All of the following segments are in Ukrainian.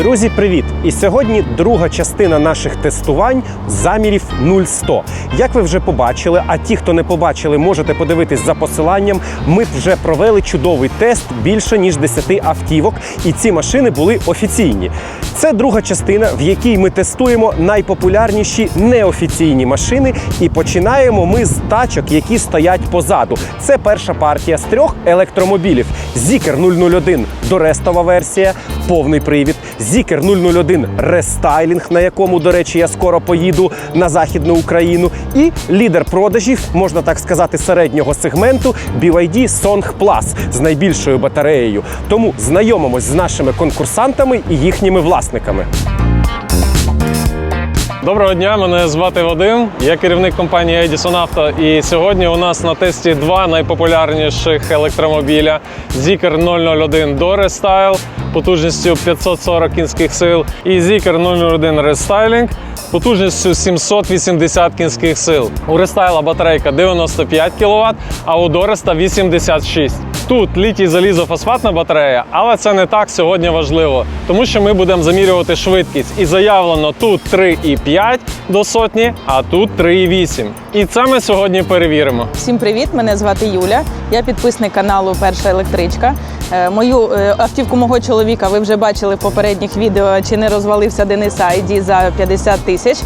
Друзі, привіт! І сьогодні друга частина наших тестувань замірів 0100. Як ви вже побачили, а ті, хто не побачили, можете подивитись за посиланням. Ми вже провели чудовий тест більше ніж 10 автівок, і ці машини були офіційні. Це друга частина, в якій ми тестуємо найпопулярніші неофіційні машини. І починаємо ми з тачок, які стоять позаду. Це перша партія з трьох електромобілів: Zikr 001 дорестова версія, повний привід, Zikr 001 рестайлінг, на якому, до речі, я скоро поїду на західну Україну, і лідер продажів, можна так сказати, середнього сегменту BYD Song Plus з найбільшою батареєю. Тому знайомимось з нашими конкурсантами і їхніми власниками. Доброго дня, мене звати Вадим. Я керівник компанії Edison Auto. І сьогодні у нас на тесті два найпопулярніших електромобіля: Zikr 001 Dore Style потужністю 540 кінських сил і Zikr 001 Restyling потужністю 780 кінських сил. У Restyla батарейка 95 кВт, а у Дореста 86. Тут літій залізофосфатна батарея, але це не так сьогодні важливо, тому що ми будемо замірювати швидкість. І заявлено тут 3,5 до сотні, а тут 3,8. І це ми сьогодні перевіримо. Всім привіт! Мене звати Юля. Я підписник каналу Перша електричка. Е, Мою е, автівку мого чоловіка ви вже бачили в попередніх відео, чи не розвалився Денис ID за 50 тисяч.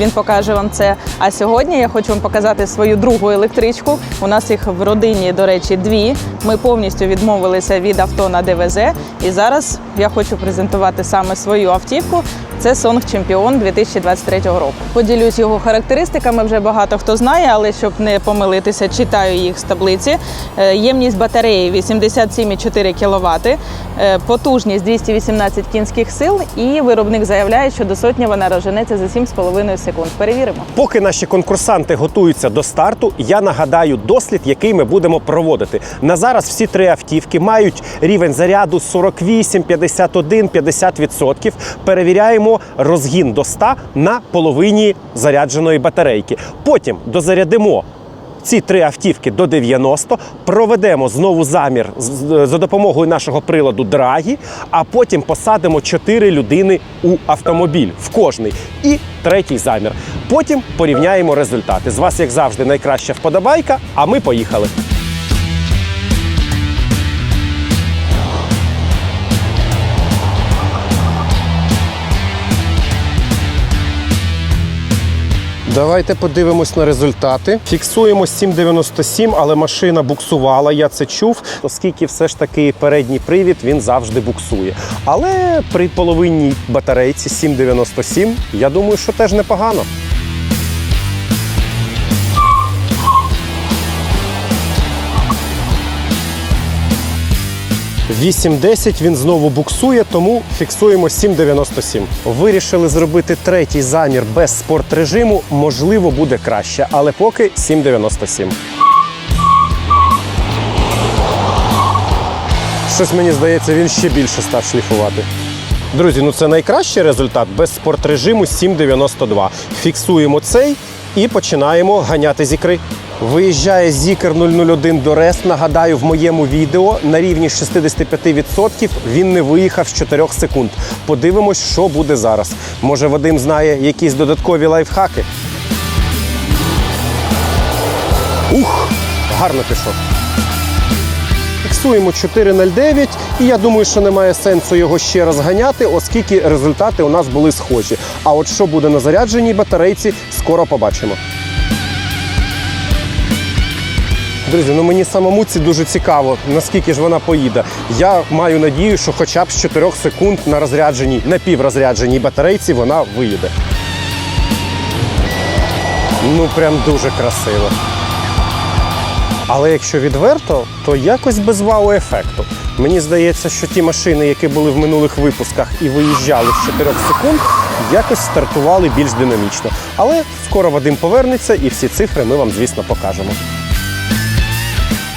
Він покаже вам це. А сьогодні я хочу вам показати свою другу електричку. У нас їх в родині, до речі, дві. Ми повністю відмовилися від авто на ДВЗ. І зараз я хочу презентувати саме свою автівку. Це Song Чемпіон 2023 року. Поділюсь його характеристиками. Вже багато хто знає, але щоб не помилитися, читаю їх з таблиці. Е, Ємність батареї 87,4 кВт, е, потужність 218 кінських сил, і виробник заявляє, що до сотні вона розженеться за 7,5 секунд. Перевіримо. Поки наші конкурсанти готуються до старту, я нагадаю дослід, який ми будемо проводити. На зараз всі три автівки мають рівень заряду 48, 51, 50%. Перевіряємо розгін до 100 на половині зарядженої батарейки. Потім дозарядимо. Ці три автівки до 90, проведемо знову замір за допомогою нашого приладу Драгі, а потім посадимо 4 людини у автомобіль в кожний. І третій замір. Потім порівняємо результати. З вас, як завжди, найкраща вподобайка, а ми поїхали. Давайте подивимось на результати. Фіксуємо 7,97, але машина буксувала. Я це чув, оскільки все ж таки передній привід він завжди буксує. Але при половинній батарейці 7,97, я думаю, що теж непогано. – 8.10 він знову буксує, тому фіксуємо 7.97. Вирішили зробити третій замір без спортрежиму. Можливо, буде краще, але поки 7.97. Щось мені здається, він ще більше став шліфувати. Друзі, ну це найкращий результат без спортрежиму 7,92. Фіксуємо цей і починаємо ганяти з ікри. Виїжджає Zikr 001 до Рест. Нагадаю, в моєму відео на рівні 65% він не виїхав з 4 секунд. Подивимось, що буде зараз. Може, Вадим знає якісь додаткові лайфхаки. Ух, гарно пішов. Фіксуємо 4.09, і я думаю, що немає сенсу його ще раз ганяти, оскільки результати у нас були схожі. А от що буде на зарядженій батарейці, скоро побачимо. Друзі, ну мені самому ці дуже цікаво, наскільки ж вона поїде. Я маю надію, що хоча б з 4 секунд на розрядженій, напіврозрядженій батарейці вона виїде. Ну, прям дуже красиво. Але якщо відверто, то якось без вау-ефекту. Мені здається, що ті машини, які були в минулих випусках і виїжджали з 4 секунд, якось стартували більш динамічно. Але скоро Вадим повернеться і всі цифри ми вам, звісно, покажемо.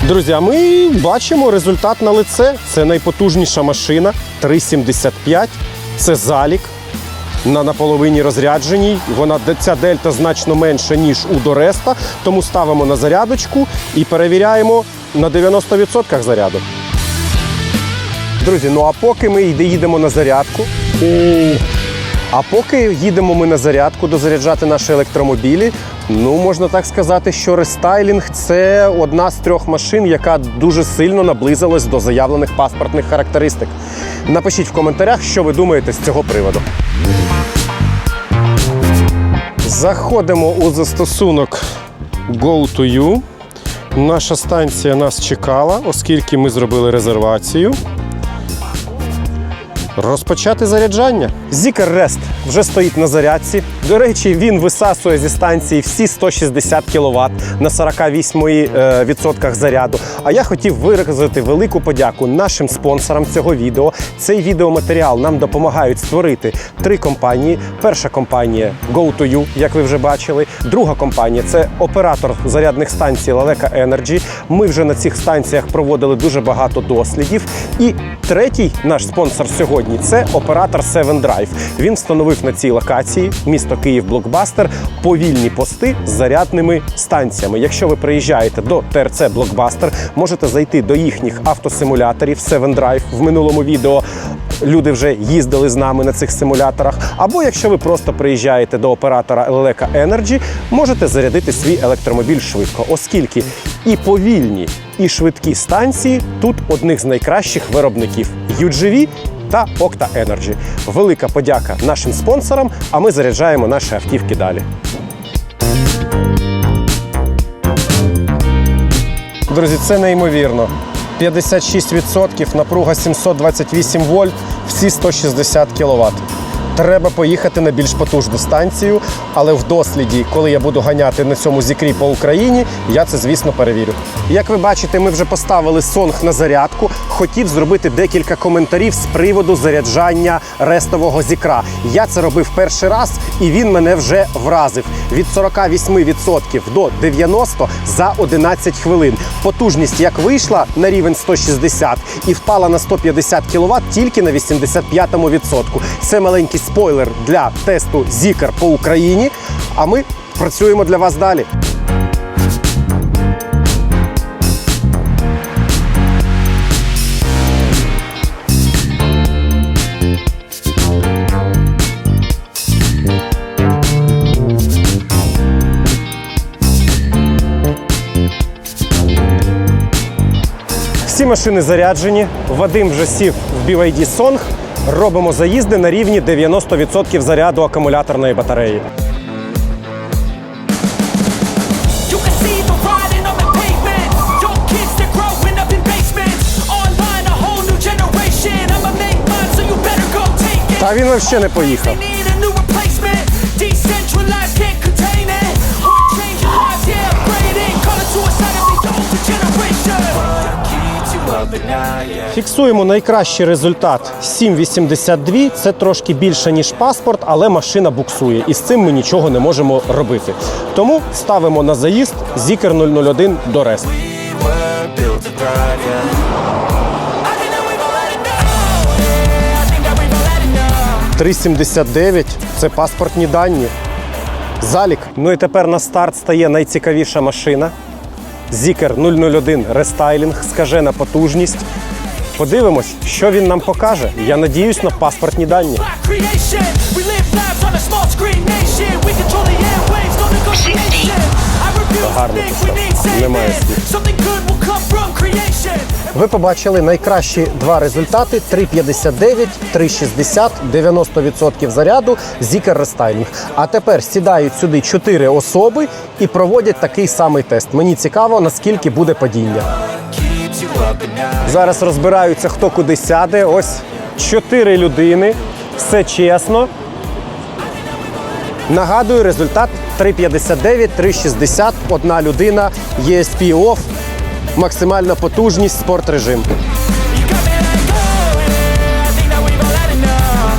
Друзі, ми бачимо результат на лице. Це найпотужніша машина 3,75. Це залік на наполовині розрядженій. Вона ця дельта значно менша, ніж у Дореста. Тому ставимо на зарядочку і перевіряємо на 90% заряду. Друзі, ну а поки ми їдемо на зарядку. А поки їдемо ми на зарядку дозаряджати наші електромобілі, ну можна так сказати, що рестайлінг це одна з трьох машин, яка дуже сильно наблизилась до заявлених паспортних характеристик. Напишіть в коментарях, що ви думаєте з цього приводу. Заходимо у застосунок Go to You. Наша станція нас чекала, оскільки ми зробили резервацію. Розпочати заряджання. Zikr Rest вже стоїть на зарядці. До речі, він висасує зі станції всі 160 кВт на 48% е, заряду. А я хотів виразити велику подяку нашим спонсорам цього відео. Цей відеоматеріал нам допомагають створити три компанії. Перша компанія GoToYou, як ви вже бачили. Друга компанія це оператор зарядних станцій Лалека Energy. Ми вже на цих станціях проводили дуже багато дослідів. І третій наш спонсор сьогодні це оператор Seven Drive. Він встановив на цій локації місто Київ Блокбастер повільні пости з зарядними станціями. Якщо ви приїжджаєте до ТРЦ Блокбастер, можете зайти до їхніх автосимуляторів Seven Drive в минулому відео. Люди вже їздили з нами на цих симуляторах. Або якщо ви просто приїжджаєте до оператора Лелека Energy, можете зарядити свій електромобіль швидко, оскільки і повільні, і швидкі станції тут одних з найкращих виробників UGV та Okta Energy. Велика подяка нашим спонсорам, а ми заряджаємо наші автівки далі. Друзі, це неймовірно. 56%, напруга 728 вольт, всі 160 кВт. Треба поїхати на більш потужну станцію, але в досліді, коли я буду ганяти на цьому зікрі по Україні, я це, звісно, перевірю. Як ви бачите, ми вже поставили сонг на зарядку. Хотів зробити декілька коментарів з приводу заряджання рестового зікра. Я це робив перший раз, і він мене вже вразив від 48% до 90% за 11 хвилин. Потужність як вийшла на рівень 160 і впала на 150 кВт тільки на 85 відсотку. Це маленький спойлер для тесту Zikr по Україні. А ми працюємо для вас далі. Всі машини заряджені. Вадим вже сів в BYD Song. Робимо заїзди на рівні 90% заряду акумуляторної батареї. You can see the riding Фіксуємо найкращий результат 7,82. Це трошки більше, ніж паспорт, але машина буксує. І з цим ми нічого не можемо робити. Тому ставимо на заїзд Zikr 001 до Рест. 3,79 це паспортні дані. Залік. Ну і тепер на старт стає найцікавіша машина. Zikr 001 рестайлінг, скажена потужність. Подивимось, що він нам покаже. Я надіюсь на паспортні дані. Гарно. Немає слів. Ви побачили найкращі два результати: 3,59, 3,60, 90% заряду, Zikr рестайлінг. А тепер сідають сюди чотири особи і проводять такий самий тест. Мені цікаво, наскільки буде падіння. Зараз розбираються, хто куди сяде. Ось чотири людини. Все чесно. Нагадую, результат 3,59, 3,60, одна людина, ESP off, максимальна потужність, спорт режим. You got me like, yeah. I think that we've all had enough.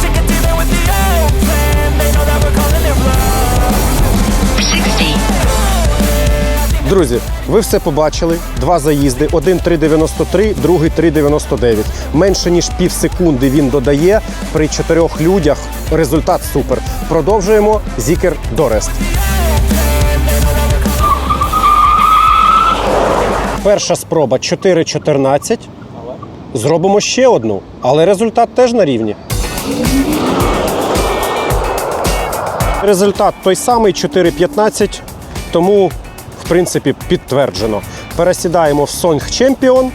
Sick of dealing with the old plan. They know that we're calling it bluff. 60. Друзі, ви все побачили. Два заїзди: один 3,93, другий 3,99. Менше ніж пів секунди він додає при чотирьох людях. Результат супер. Продовжуємо Zikr Дорест. Перша спроба 4,14. Зробимо ще одну, але результат теж на рівні. Результат той самий 4.15, тому, в принципі, підтверджено. Пересідаємо в Song Champion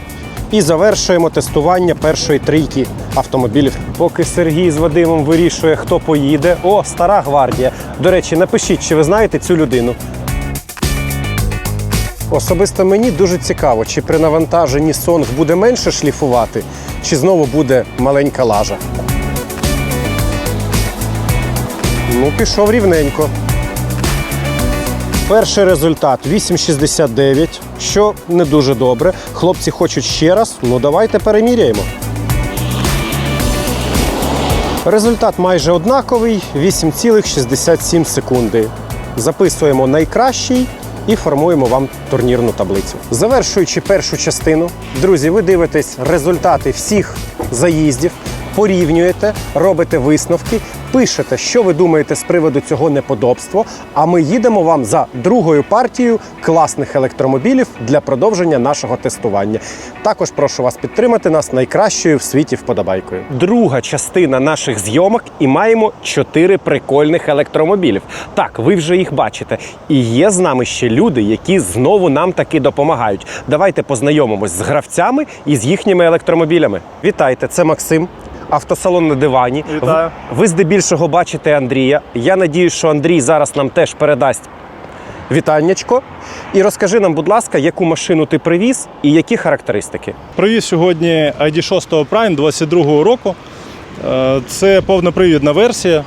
і завершуємо тестування першої трійки автомобілів. Поки Сергій з Вадимом вирішує, хто поїде. О, стара гвардія. До речі, напишіть, чи ви знаєте цю людину. Особисто мені дуже цікаво, чи при навантаженні сонг буде менше шліфувати, чи знову буде маленька лажа. Ну, пішов рівненько. Перший результат 8,69, що не дуже добре. Хлопці хочуть ще раз. Ну давайте переміряємо. Результат майже однаковий 8,67 секунди. Записуємо найкращий і формуємо вам турнірну таблицю. Завершуючи першу частину, друзі, ви дивитесь результати всіх заїздів, порівнюєте, робите висновки, пишете, що ви думаєте з приводу цього неподобства. А ми їдемо вам за другою партією класних електромобілів для продовження нашого тестування. Також прошу вас підтримати нас найкращою в світі вподобайкою. Друга частина наших зйомок і маємо чотири прикольних електромобілів. Так, ви вже їх бачите. І є з нами ще люди, які знову нам таки допомагають. Давайте познайомимось з гравцями і з їхніми електромобілями. Вітайте, це Максим. Автосалон на дивані. Вітаю. Ви, здебільшого бачите Андрія. Я надію, що Андрій зараз нам теж передасть вітаннячко. І розкажи нам, будь ласка, яку машину ти привіз і які характеристики. Привіз сьогодні ID6 Prime 22-го року. Е, Це повнопривідна версія.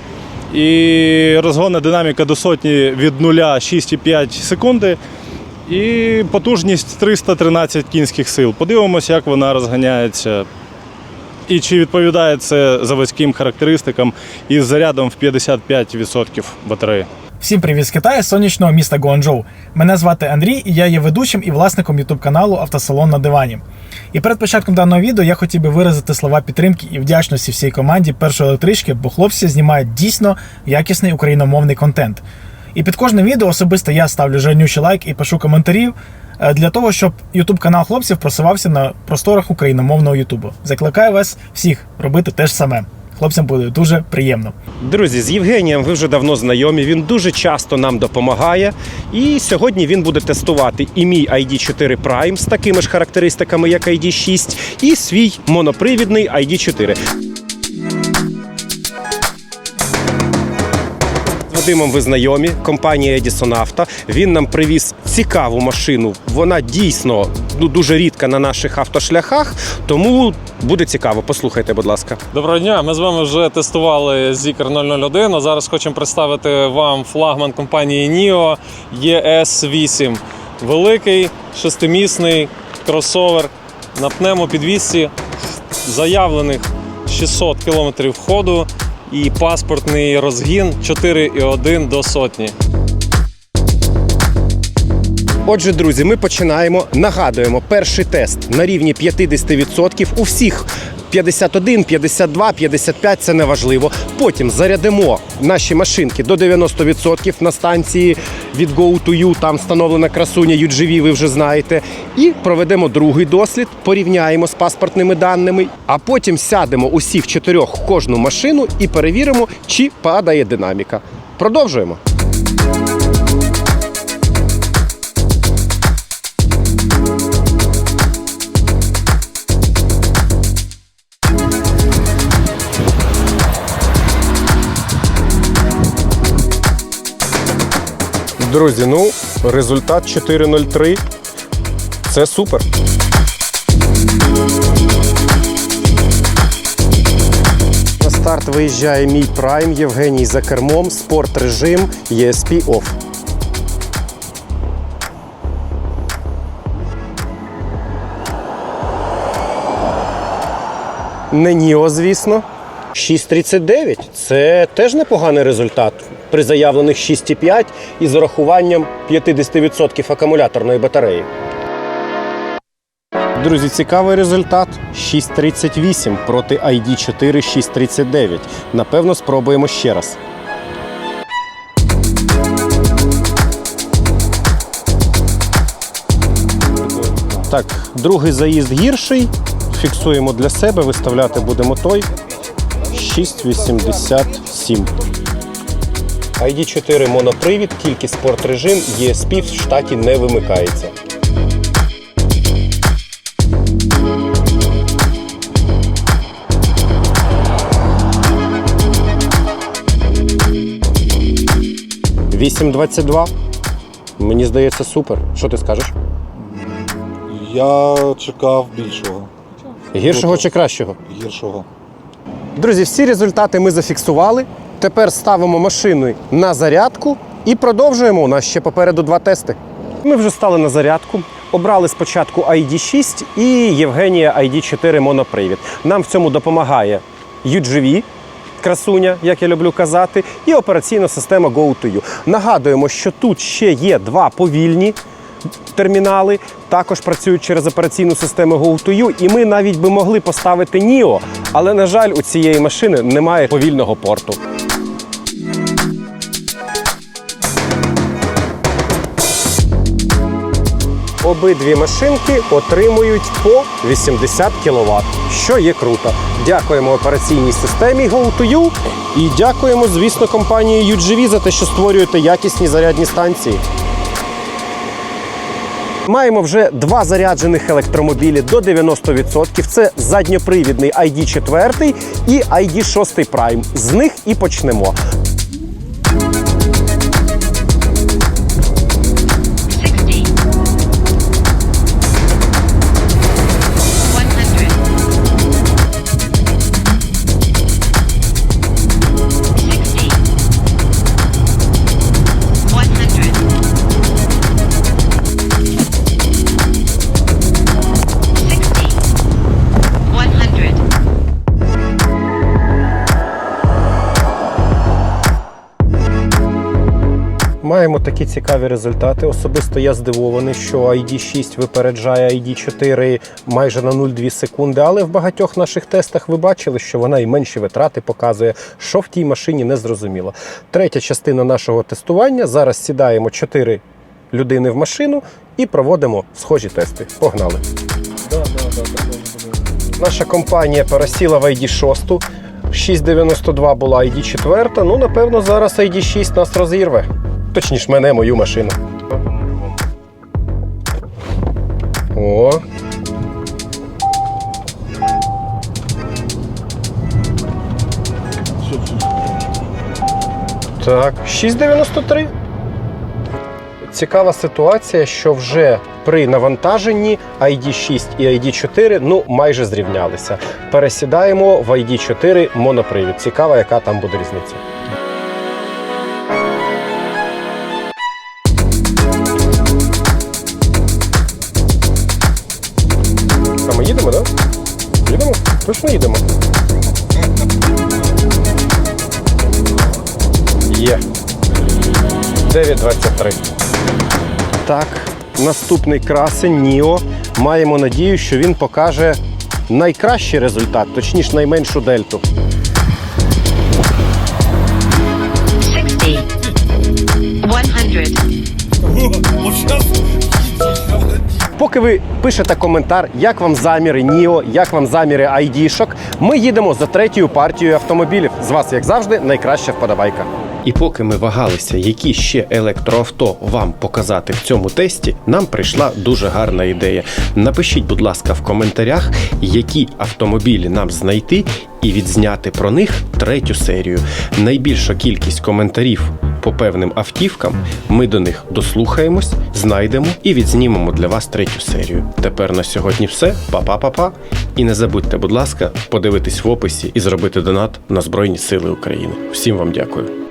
І розгонна динаміка до сотні від 0 6,5 секунди. І потужність 313 кінських сил. Подивимося, як вона розганяється. І чи відповідає це заводським характеристикам із зарядом в 55% батареї. Всім привіт з Китаю, з сонячного міста Гуанчжоу. Мене звати Андрій, і я є ведучим і власником ютуб каналу Автосалон на дивані. І перед початком даного відео я хотів би виразити слова підтримки і вдячності всій команді першої електрички, бо хлопці знімають дійсно якісний україномовний контент. І під кожним відео особисто я ставлю жирнючий лайк і пишу коментарів е, для того, щоб ютуб канал хлопців просувався на просторах україномовного ютубу. Закликаю вас всіх робити те ж саме. Хлопцям буде дуже приємно. Друзі, з Євгенієм ви вже давно знайомі. Він дуже часто нам допомагає. І сьогодні він буде тестувати і мій ID4 Prime з такими ж характеристиками, як ID6, і свій монопривідний ID4. Вадимом ви знайомі, компанія Edison Auto. Він нам привіз цікаву машину. Вона дійсно ну, дуже рідка на наших автошляхах, тому буде цікаво. Послухайте, будь ласка. Доброго дня. Ми з вами вже тестували Zikr 001. А зараз хочемо представити вам флагман компанії NIO ES8. Великий шестимісний кросовер на пневмопідвісці, заявлених 600 км ходу і паспортний розгін 4,1 до сотні. Отже, друзі, ми починаємо. Нагадуємо, перший тест на рівні 50% у всіх. 51, 52, 55 це не важливо. Потім зарядимо наші машинки до 90% на станції від Go to You, там встановлена красуня UGV, ви вже знаєте. І проведемо другий дослід, порівняємо з паспортними даними, а потім сядемо усіх чотирьох кожну машину і перевіримо, чи падає динаміка. Продовжуємо. Друзі, ну результат 4.03. Це супер. На старт виїжджає мій прайм Євгеній за кермом, спорт режим, ESP OFF. Не Ніо, звісно. 6.39 це теж непоганий результат при заявлених 6,5 із урахуванням 50% акумуляторної батареї. Друзі, цікавий результат 6.38 проти ID4 6.39. Напевно, спробуємо ще раз. Так, другий заїзд гірший. фіксуємо для себе, виставляти будемо той 687. ID4 монопривід, тільки спортрежим, ESP в штаті не вимикається. Вісім двадцять два. Мені здається, супер. Що ти скажеш? Я чекав більшого, Гіршого чи кращого? гіршого. Друзі, всі результати ми зафіксували. Тепер ставимо машину на зарядку і продовжуємо. У нас ще попереду два тести. Ми вже стали на зарядку. Обрали спочатку ID6 і Євгенія ID4 монопривід. Нам в цьому допомагає UGV, красуня, як я люблю казати, і операційна система GoToYou. Нагадуємо, що тут ще є два повільні термінали, також працюють через операційну систему GoToYou, і ми навіть би могли поставити NIO, але, на жаль, у цієї машини немає повільного порту. Обидві машинки отримують по 80 кВт, що є круто. Дякуємо операційній системі GoToYou і дякуємо, звісно, компанії UGV за те, що створюєте якісні зарядні станції. Маємо вже два заряджених електромобілі до 90%. Це задньопривідний ID4 і ID6 Prime. З них і почнемо. Маємо такі цікаві результати. Особисто я здивований, що ID6 випереджає ID4 майже на 0,2 секунди. Але в багатьох наших тестах ви бачили, що вона і менші витрати показує, що в тій машині не зрозуміло. Третя частина нашого тестування. Зараз сідаємо 4 людини в машину і проводимо схожі тести. Погнали. Наша компанія пересіла в ID6. 692 була ID4. Ну, напевно, зараз ID6 нас розірве. Точніше, мене, мою машину. О. Так, 6,93. Цікава ситуація, що вже при навантаженні ID6 і ID4 ну майже зрівнялися. Пересідаємо в ID4 монопривід. Цікаво, яка там буде різниця. Точно їдемо. Є. 9.23. Так, наступний красень Ніо. Маємо надію, що він покаже найкращий результат, точніше найменшу дельту. 60 100 Поки ви пишете коментар, як вам заміри Ніо, як вам заміри ID-шок, ми їдемо за третьою партією автомобілів. З вас, як завжди, найкраща вподобайка. І поки ми вагалися, які ще електроавто вам показати в цьому тесті, нам прийшла дуже гарна ідея. Напишіть, будь ласка, в коментарях, які автомобілі нам знайти, і відзняти про них третю серію. Найбільша кількість коментарів по певним автівкам. Ми до них дослухаємось, знайдемо і відзнімемо для вас третю серію. Тепер на сьогодні все. Па-па-па-па. І не забудьте, будь ласка, подивитись в описі і зробити донат на Збройні Сили України. Всім вам дякую.